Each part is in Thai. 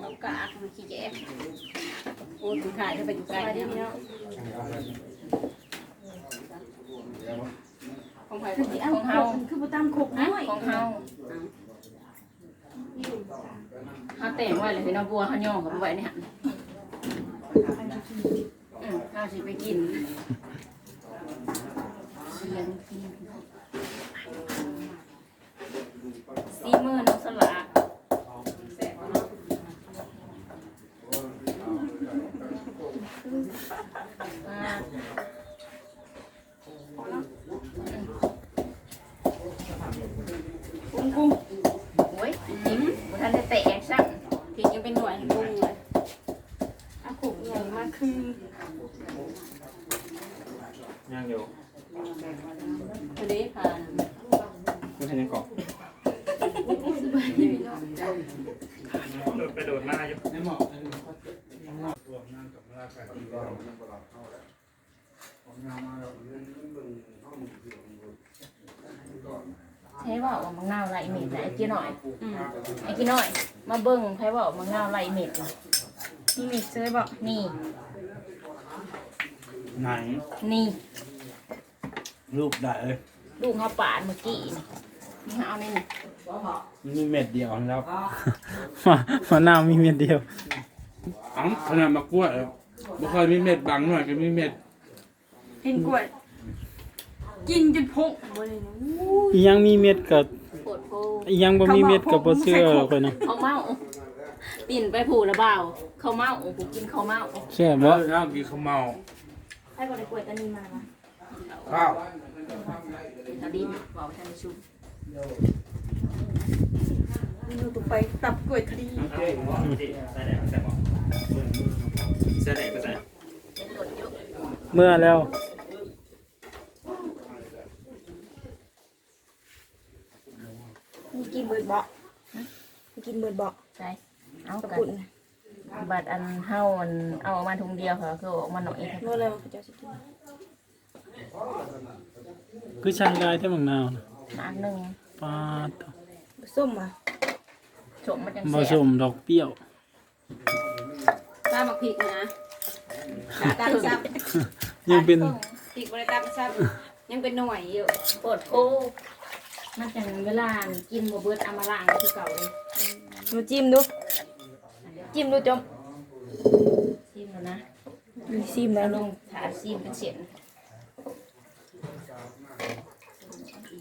เรากากมันขี้แยกโอ้ยคุณขายจะไปอยู่ไกลเนี่ยของใครของเฮาคือบ่ตามครบฮะน้อยของเฮาเฮาแต่งไว้เลยพี่น้องบัวเฮาย่องกับไว้เนี่ยอืมเฮาสิไปกินเสียงกินซีมือน้องสละอ่า กุ้งกุ้ง โอ้ยยิ้มบ่ทันได้แตกซ้ำผิดยังเป็นหน่วยให้กุ้งเลย อาขุ่ใหญ่มากคือ ย่างอยู่ทะเลผ่านไม่ใช่ยังเกาะไปโดดหน้าอยู่ใช่ว่าว่ามังนาวไรเม็ดนะไอ้กี้หน่อยไอ้กี้หน่อย มาเบิ่งใครว่ามังนาวไรเม็ดน่ะมีมิกซ์เลยบ่นี่ ไหนนี่รูปได้เลยลูกเขาปาดเมื่อกี้นี่นี่เอาในนี่มีเม็ดเดียวแล้วมะมะนาวมีเม็ดเดียวอ๋อขนาดมะกล้วยบ่เคยมีเม็ดบางหน่อยก็มีเม็ดเห็นกล้วยกินจนพุงบ่เลยนะอู้อียังมีเม็ดกับโคตรโพอียังบ่มีเม็ดกับบ่เชื่อข่อยนะเขาเมาปิ่นไปผูระเบาเขาเมาผูกินเขาเมาแซ่บบ่บ่ แล้วกินข้าวเมา ให้บ่ได้กล้วยตานีมานะข้าวตะดินเบาทันชุบมีตัวไปตับกล้วยทะเลใส่แดงใส่หมอใส่แดงก็ใส่เป็นหล่นเยอะเมื่อแล้ว มีกินเบิดบ่มีกินเบิดบ่ใช่เอากระกันปุ่น บัดอันเฮาอันเอาออกมาถุงเดียวค่ะคือออกมาหน่อยเมื่อไรมันก็จะสิกินคือใช้ได้แต่มังนาวน่ะมาหนึ่งปาดส้มอะชมมันจังบ่แซ่สบมดอกเปรี้ยว ตามมาพริกนะตามซับยังเป็นพริกบริตามซับยังเป็นหน่วยอยู่ปวดโคมันจังเวลากินบ่เบิดเอามาล้างคือเก่าเลยหนูจิ้มดู จิ้มดูจมซิมแล้วนะมีซิมแล้แล้ววลลูกงถาซิมเป็นเสียน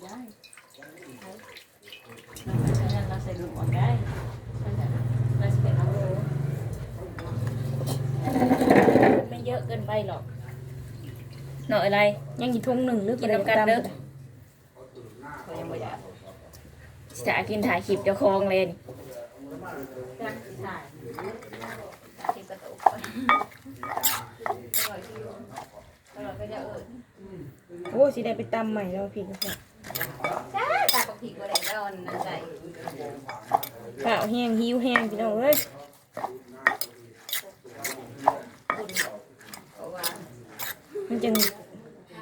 ได้เราใส่ลูกอ่อนได้เราใส่เอาโลไม่เยอะเกินไปหรอก หน่อยอะไร ยังอีกทุ่งหนึ่งหรือกินน้ำกันเด้อ เขายังไม่อยากจะกินถ่ายคลิปเจ้าของเลยนี่จ้ะถ่ายถ่าย คลิปกระตุกไปอร่อยที่อร่อยก็จะเออโอ้สิได้ไปตำใหม่แล้วพี่ก็ใส่จ้าตาปกติก็ได้แล้วนั่นใจข้าวแห้งหิวแห้งพี่น้องเอ้ยเพราะว่ามันจัง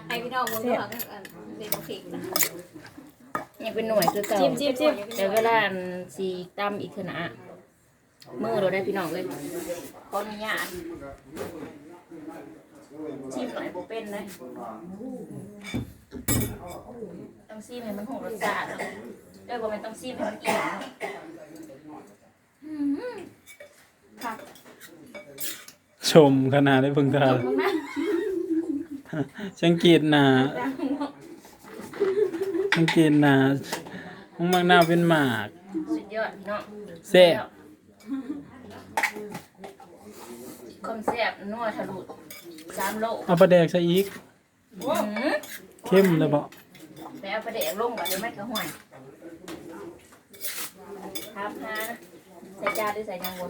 ให้พี่น้องมึงก็เอากันเป็นพริกนะยังเป็นหน่วยคือเก่าจิ้มจิ้มจิ้มแต่เวลาสีตำอีกขนาด มือเราได้พี่น้องเลยขออนุญาตชิมหน่อยบ่เป็นเลยต้องซีมให้มันหงรสชาติเนาะเด้อบ่แม่นต้องซีมให้มันอิ่มเนาะอืมค่ะชมขนาดได้เพิ่งทานมึงนะสังเกตหน้าสังเกตหน้าของมังนาวเป็นหมากสุดยอดพี่น้องแซ่บ คอ มแซ่บนัวทะลุสามโลเอาปลาแดกใส่อีกอืมเข้มเลยบ่ไปเอาไปเดะลงกับเดี๋ยวไม่กระห่วยครับฮะใส่จานหรือใส่ยังบน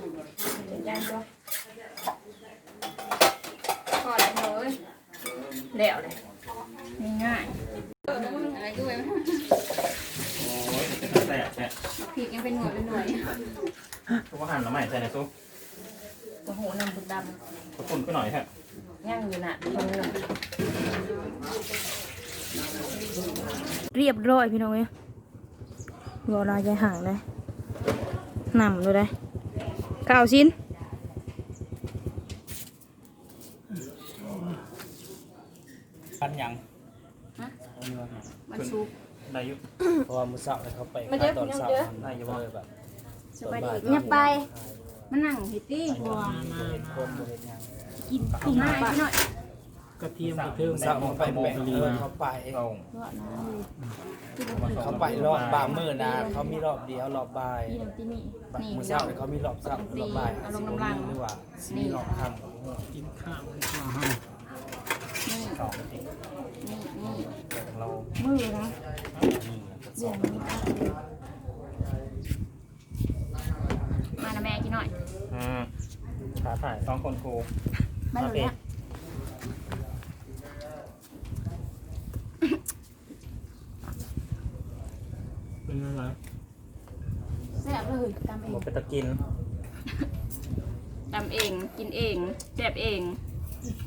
ใส่จานก็พอแล้วเนยแล้วเลยง่ายอะไรด้วยโอ้ยแสบแสบพริกยังเป็นหน่วยเป็นหน่วย ทุกอาหารละใหม่ใส่ในซุปๆโอ้โหน้ำบุดดขอบคุณขึ้นหน่อยครับำย่างอยู่น่ะดีมือเรียบร้อยพี่น้องเอ้ยรอลายใจห่างเลยหนำดูได้ข้าวชิ้นปันหยังมันซุก ได้อยุเพราะว่ามื้อเช้าเนี่ยเขาไปมาเด้อตอนพี่น้องเช้าเด้อได้อยู่ว่าแบบ สบายดี เงียบไป มันนั่งเฮ็ดตี้บ่เฮ็ดคนบ่เฮ็ดหยังกินกินหน่อยหน่อยกระเทียมกระเทียมเช้าเขาไปแบ่งเออเขาไปเพราะนะเขาไปรอบบางมื้อนะเขามีรอบเดียวรอบบ่ายนี่น้ำที่นี่นี่มื้อพี่เช้าน้องเนี่ยเขามีรอบเช้ารอบบ่ายเอาลงน้ำรังหรือว่าสิมีรอบค่ำกับพวกกินข้าวดีกว่าเฮานี่สองทีนี่นี่เรามือนะสองมานะแม่กินหน่ อยอืมขาถ่ายสองคนครูไม่รู้เนี่ยเป็นอะไรแซ่บเลยตามเอหมงดไปตะกินทำเอง กินเองแซ่บเอง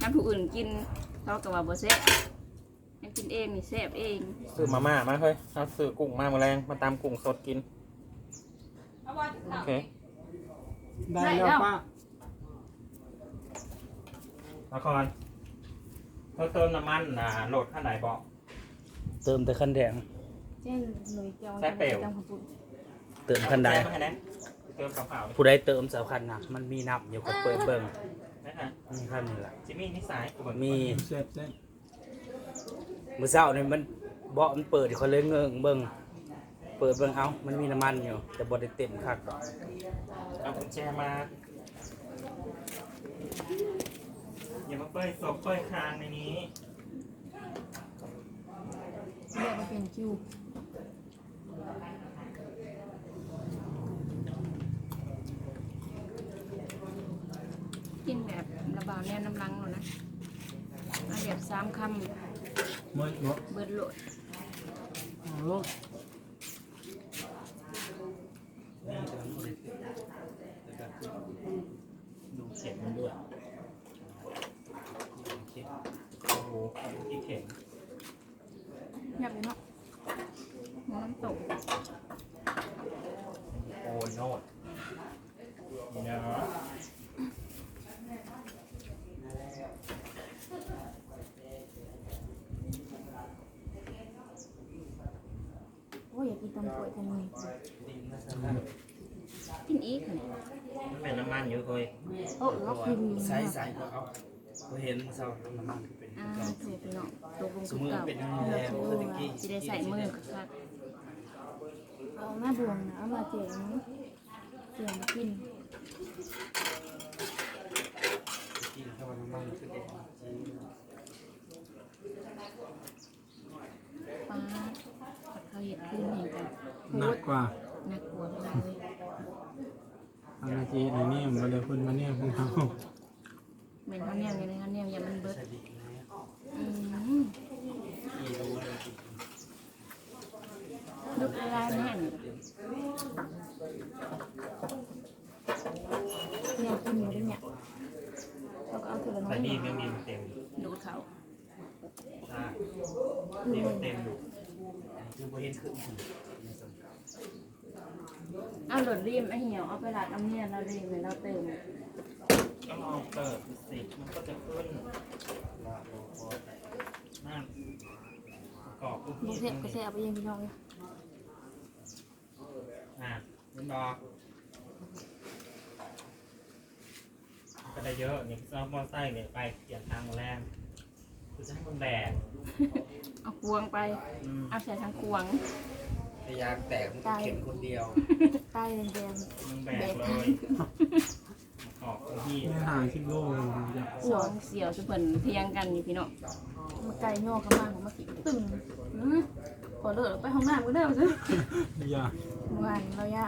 น้ำผู้อื่นกินเขาก็ว่าบ่แซ่บยังกินเองนี่แซ่บเองซื้อมาม่ามาเฮ้ยเอาซื้อกุ้งมาแมลงมาตามกุ้งสดกิน โอเค ได้แล้วป้าละครเธอเติมน้ำมันนะโหลดขั้นไหนบอกเติมแต่คันแดง เจ้เลยเจ้าแซ่บเปรี้ยวจำคำพูดเติมคันใดแซ่บไหมนะเติมกับเปล่าผู้ใดเติมสำคัญนะมันมีนับอยู่กับเปิดเบิ่งนะฮะมีคันนี่แหละจิมมี่นิสัยกูบอกมีแซ่บแซ่บมื้อเช้านี่มันเบาะมันเปิดเขาเลยเงิงเบิ่ง เปิดเบิ่งเอ้ามันมีน้ำมันอยู่ แต่บ่ได้เต็มคักดอกเอากุญแจมา อย่ามาเป้ยศพเป้ยคางในนี้ เรียกว่าเป็นคิวกินแบบระบาวแนวน้ำลังเลยนะมาแบบสามคเมื่อบ่ำเบิดโหลดเอาลูก ดูเข็มมันด้วยเข็มโอ้โหที่เข็มอยากไปเนาะน้ำตกโอ้โนดนี่นะโอ้ยอยากกินตำกล้วยจังเลย กินอีกเนี่ย มัน เป็นน้ำมันอยู่เฮ้ยโอ้เรากินใส่ใส่ก็เอาบ่เห็นมื้อเช้าน้ำมันเป็นอ่าเก่าถูกพี่น้องตกลงสคืมอมุติเก่าเป็นอย่างนี้แหละบ่คือตะกี้สิได้ใส่มือกับคักเอาหน้าบวงนะเอามาเจ๋งเจ๋งกินกินเข้าไปน้ำมันคือแดงป้ากับเขาเห็ดขึ้นเห็นกันหนักกว่าน่ากลัวมากเลย อันนี้ในนี่มันเลยเพิ่นมาเนี่ยของเฮาเหมือนเขาเนี่ยเลยนะเขาเนี่ยอย่ามันเบิดอืมลูกลายแน่นเนี่ยกินอยู่ด้วยเนี่ยเราก็เอาทีละน้อแต่ยนี่ยังมีเต็มดูดูเขาใช่นี่มันเต็มอยู่คือบ่เห็นขึ้น เอาหลดรีมไอเหี่ยวเอาไปลาดน้ำเนี่ยเราเรีมเลยเราเติมก็ลองเปิดสิมันก็จะขึ้นนั่นกรอบปุ๊บบุเซ่บก็เซ่เอาไปยังพี่น้องเลยอะมันบอกก็ได้เยอะเนี่ยซ้อมมอไซค์เนี่ยไปเปลี่ยนทางแรงคือจะให้คนแบกเอาควงไป อืม เอาใส่ทางควง พยายามแตกมันเข็มคนเดียว ใต้แดงมึงแบกเลยขอบที่ไม่หาสิบโลจะสองเสี่ยวสุเพิ่นเพียงกันนี่พี่น้องๆมาไก่ย่อเข้ามาของมากินตึ้งอื้อขอเลิกไปห้องน้ำก็ได้มาซื้ออย่าวันเรายะ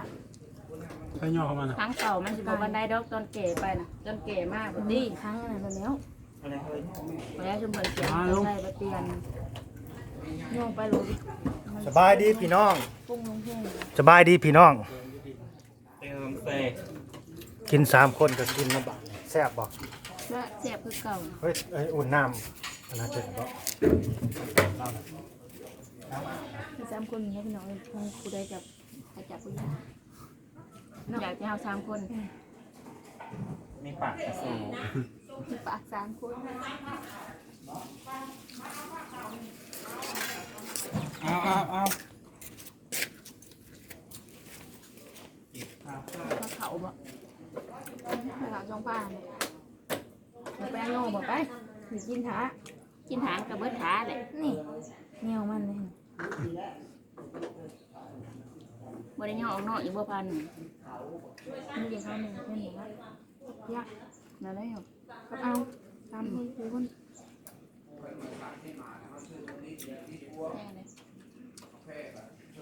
ถ้าย่อเข้ามาน่ะครั้งเก่ามันสิบอกวันได้ดอกตอนเก๋ไปนะจนเก๋มากพอดีครั้งอะไรแล้วอะไรเฮ้ยพอแล้วชุมเพิ่นเสียงจะใส่ไปเปลี่ยน ย่องไปเลยสบายดีพี่น้อง ปุ้งลงแห้งสบายดีพี่น้อง เติมเซกินสามคนก็กินมาบักแซ่บบอกและเสียบคือเก่าเฮ้ยเอ้ยอุ่นน้ำอันนั้นเจ็บบ่มีสามคนอย่างเงี้ยพี่น้องคงกูได้จับใครจับกูยาอยากจะเอาสามคนมีปากกระสูมีปากสามคน เอาเอาเอาจิบครับมาเขาบ่มาเขาจองป้าเนี่ยมาแป้งโง่บ่ไปมีกินขากินหางกับเบิดขาเลยนี่แนวมันเลยบ่ได้ย่อออกนอกอีกบ่พันนี่เดี๋ยวเขาหนึ่งเป็นหนึ่งยักษ์นั่นแล้วก็เอาตามคนคือคน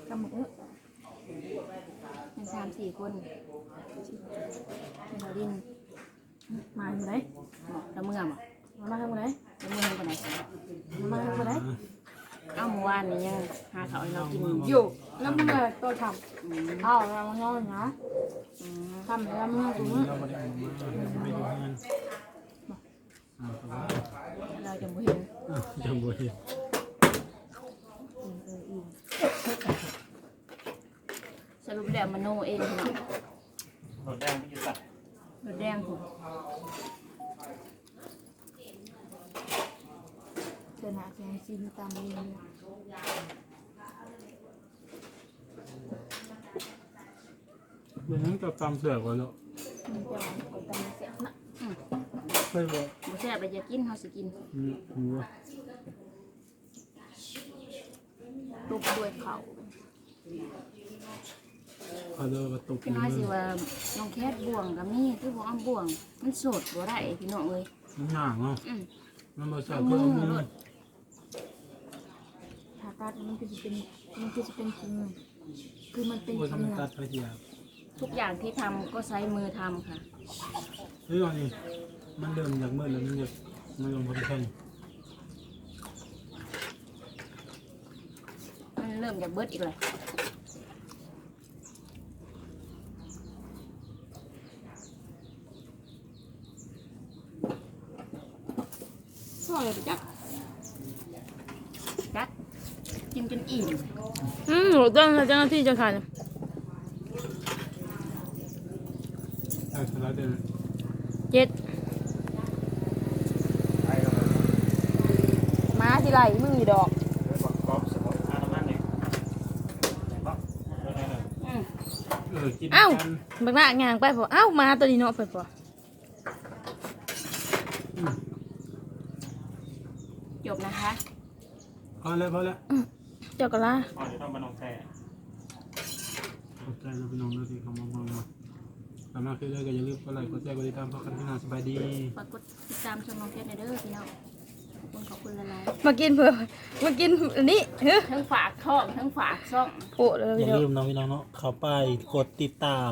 กำมือเป็นสามสี่คนเป็นเราดินมาอยู่ไหนบอกเราเมื่อบ่มามาทำอะไรเราเมื่อทำไปไหนมาทำอะไรเอ้าเมื่อวานนี้ยังหาเขาให้เรากินอยู่ แล้วมึงเลยตัวทำเอาเราเงานะทำแล้วมึงกูมึงเราไม่ได้เอามาไม่ดูเงินอ่าครับเราจะบ่เห็น อะจำบ่เห็นสรุปแล้วมโนเองพี่น้องรถแดงไม่อยู่สัตว์รถแดงผมเดินหาแกงซีนตามเรียนเลยเดี๋ยวนั้นกับตำเสือกไว้แล้ว มันจะเอาตามเสียนะ เคยบอกบ่แซ่บไปจะกินเฮาสิกินนี่หัวตุกด้วยเขาเขาเลิกกระตุกพี่น้อยสิว่าน้องแคทบ่วงก็มีคือบ่เอาบ่วง มันโสดบ่ได้พี่น้องเอ้ยมันห่างเนาะอืมมันบ่ใช่เพิ่มมือถ้าตัดมันก็จะเป็นมันก็จะเป็นจริงคือมันเป็นโอ้ยจริทำงมันตัอะดไปเดียวทุกอย่างที่ทำก็ใช้มือทำค่ะเฮ้ยตอนนี้ มันเริ่มจากมืดแล้วมันจะมันลงพอดีแค่นี้มันเริ่มจากเบิดอีกเลยช่วยไปจักจัดกินจนอิ่มอืมหนูต้องเจ้าหน้าที่จะขายใช่สลัดเดินเจ็ดมา สิไรมึงอยู่ดอกกรอบสมุนอาน้ำมันเนี่ยบอกรถแดงเลยอืมเออกินเอ้ากันบักหน้างานไปพอเอ้ามาตัวนี้เนาะไปพอจบนะคะพอแล้วพอแล้วเจ้ากะลาอ๋อเดี๋ยวต้องมาลงแพร่ขอบใจเราพี่น้องด้วยที่เขามาเบิ่งมาสามารถคือได้ก็อย่าลืมกดไลค์กดแชร์กดติดตามเพราะกันพี่น้องสบายดีฝากกดติดตามชมน้องแคทในอยเด้อพี่น้องขอบ คุณขอบคุณละลายมากินเพื่อมากินอันนี้เฮ้ยทั้งฝากท้องทั้งฝากซ่องโอ้เลยอย่าเดี๋ยวลืมน้องพี่น้องเนาะเข้าไปกดติดตาม